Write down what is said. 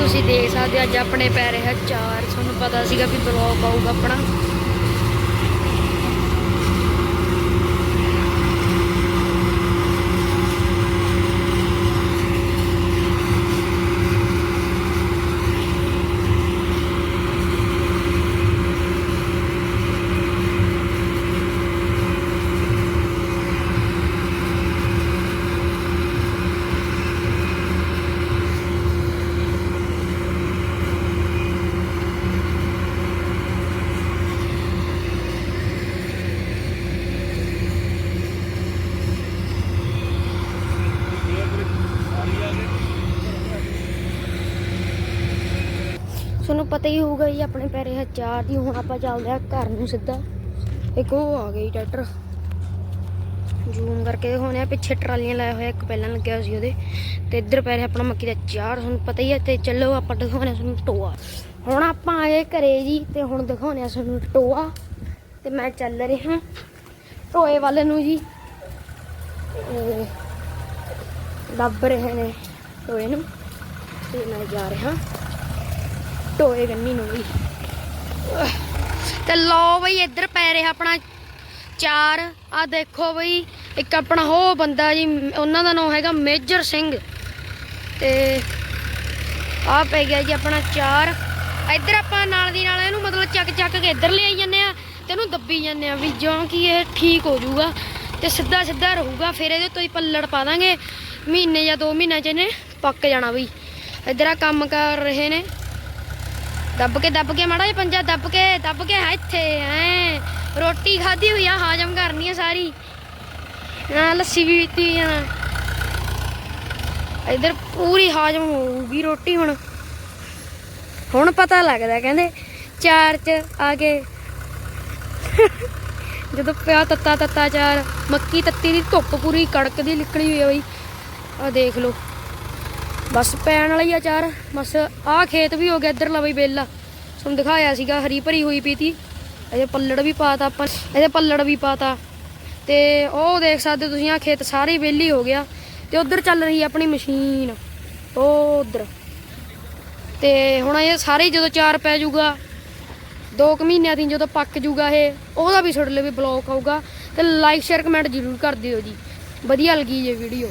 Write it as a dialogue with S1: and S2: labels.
S1: ਤੁਸੀਂ ਦੇਖ ਸਕਦੇ ਹੋ ਅੱਜ ਆਪਣੇ ਪੈ ਰਿਹਾ ਚਾਰ, ਤੁਹਾਨੂੰ ਪਤਾ ਸੀਗਾ ਵੀ ਬਲੌਗ ਆਊਗਾ ਆਪਣਾ। ਤੁਹਾਨੂੰ ਪਤਾ ਹੀ ਹੋਊਗਾ ਜੀ, ਆਪਣੇ ਪੈਰੇ ਰਿਹਾ ਚਾਰ ਦੀ, ਹੁਣ ਆਪਾਂ ਚੱਲਦੇ ਆ ਘਰ ਨੂੰ ਸਿੱਧਾ। ਇੱਕ ਉਹ ਆ ਗਈ ਟਰੈਕਟਰ ਜ਼ੂਮ ਕਰਕੇ ਦਿਖਾਉਂਦੇ ਆ ਪਿੱਛੇ ਟਰਾਲੀਆਂ ਲਾਇਆ ਹੋਇਆ, ਇੱਕ ਪਹਿਲਾਂ ਲੱਗਿਆ ਸੀ ਉਹਦੇ। ਤੇ ਇੱਧਰ ਪੈ ਰਿਹਾ ਆਪਣਾ ਮੱਕੀ ਦਾ ਚਾਰ, ਤੁਹਾਨੂੰ ਪਤਾ ਹੀ ਹੈ ਤੇ ਚੱਲੋ, ਆਪਾਂ ਦਿਖਾਉਂਦੇ ਆ ਤੁਹਾਨੂੰ ਟੋਆ। ਹੁਣ ਆਪਾਂ ਆਏ ਘਰੇ ਜੀ, ਤੇ ਹੁਣ ਦਿਖਾਉਂਦੇ ਆ ਤੁਹਾਨੂੰ ਟੋਆ। ਤੇ ਮੈਂ ਚੱਲ ਰਿਹਾ ਟੋਏ ਵਾਲੇ ਨੂੰ ਜੀ। ਤੇ ਲੱਭ ਰਹੇ ਨੇ ਟੋਏ ਨੂੰ। ਤੇ ਮੈਂ ਜਾ ਰਿਹਾ। ਟੋਏ ਗੰਨੀ ਨੂੰ ਵੀ। ਤੇ ਲਓ ਬਈ, ਇੱਧਰ ਪੈ ਰਿਹਾ ਆਪਣਾ ਚਾਰ। ਆ ਦੇਖੋ ਬਈ, ਇੱਕ ਆਪਣਾ ਉਹ ਬੰਦਾ ਜੀ, ਉਹਨਾਂ ਦਾ ਨਾਮ ਹੈਗਾ ਮੇਜਰ ਸਿੰਘ। ਤੇ ਆ ਪੈ ਗਿਆ ਜੀ ਆਪਣਾ ਚਾਰ। ਇੱਧਰ ਆਪਾਂ ਨਾਲ ਦੀ ਨਾਲ ਇਹਨੂੰ ਮਤਲਬ ਚੱਕ ਚੱਕ ਕੇ ਇੱਧਰ ਲਿਆਈ ਜਾਂਦੇ ਆ ਤੇ ਇਹਨੂੰ ਦੱਬੀ ਜਾਂਦੇ ਆ ਵੀ ਜਿਉਂ ਕਿ ਇਹ ਠੀਕ ਹੋ ਜਾਊਗਾ ਤੇ ਸਿੱਧਾ ਸਿੱਧਾ ਰਹੂਗਾ, ਫਿਰ ਇਹਦੇ ਤੋਂ ਹੀ ਪੱਲੜ ਪਾ ਦਾਂਗੇ। ਮਹੀਨੇ ਜਾਂ 2 ਮਹੀਨਿਆਂ ਚ ਇਹਨੇ ਪੱਕ ਜਾਣਾ ਬਈ। ਇੱਧਰ ਆ ਕੰਮ ਕਰ ਰਹੇ ਨੇ। ਦੱਬ ਕੇ ਦੱਬ ਕੇ ਮਾੜਾ ਜਿਹਾ ਪੰਜਾ, ਦੱਬ ਕੇ ਦੱਬ ਕੇ ਆ ਇੱਥੇ ਐ ਰੋਟੀ ਖਾਧੀ ਹੋਈ ਆ, ਹਾਜਮ ਕਰਨੀ ਆ ਸਾਰੀ। ਨਾ ਲੱਸੀ ਵੀ ਪੀਤੀ ਆ ਇਧਰ ਪੂਰੀ ਹਾਜਮ ਹੋਊਗੀ ਰੋਟੀ ਹੁਣ। ਹੁਣ ਪਤਾ ਲੱਗਦਾ ਕਹਿੰਦੇ ਚਾਰ ਚ ਆ ਕੇ। ਜਦੋਂ ਪਿਆ ਤੱਤਾ ਤੱਤਾ ਚਾਰ, ਮੱਕੀ ਤੱਤੀ ਦੀ ਧੁੱਪ ਪੂਰੀ ਕੜਕ ਦੀ ਨਿਕਲੀ ਹੋਈ ਆ ਬਈ। ਆ ਦੇਖ ਲਓ। ਬਸ ਪੈਣ ਵਾਲੀ ਆ ਚਾਰ। ਬਸ ਆਹ ਖੇਤ ਵੀ ਹੋ ਗਿਆ ਇੱਧਰ ਲਾ ਬਈ ਬੇਲਾ। ਤੁਹਾਨੂੰ ਦਿਖਾਇਆ ਸੀਗਾ, ਹਰੀ ਭਰੀ ਹੋਈ ਪਈ ਤੀ। ਇਹਦੇ ਪੱਲੜ ਵੀ ਪਾਤਾ ਆਪਾਂ ਇਹਦੇ ਪੱਲੜ ਵੀ ਪਾਤਾ। ਤੇ ਉਹ ਦੇਖ ਸਕਦੇ ਹੋ ਤੁਸੀਂ ਆ ਖੇਤ ਸਾਰੇ ਵਿਹਲੀ ਹੋ ਗਿਆ। ਤੇ ਉਧਰ ਚੱਲ ਰਹੀ ਆਪਣੀ ਮਸ਼ੀਨ। ਉਹ ਉਧਰ। ਤੇ ਹੁਣ ਇਹ ਸਾਰੇ ਜਦੋਂ ਚਾਰ ਪੈ ਜਾਊਗਾ, ਦੋ ਕੁ ਮਹੀਨਿਆਂ ਦੀ ਜਦੋਂ ਪੱਕ ਜਾਊਗਾ ਇਹ, ਉਹਦਾ ਵੀ ਤੁਹਾਡੇ ਲਈ ਵੀ ਬਲੌਕ ਆਊਗਾ। ਤੇ ਲਾਈਕ ਸ਼ੇਅਰ ਕਮੈਂਟ ਜ਼ਰੂਰ ਕਰ ਦਿਓ ਜੀ। ਵਧੀਆ ਲੱਗੀ ਇਹ ਵੀਡੀਓ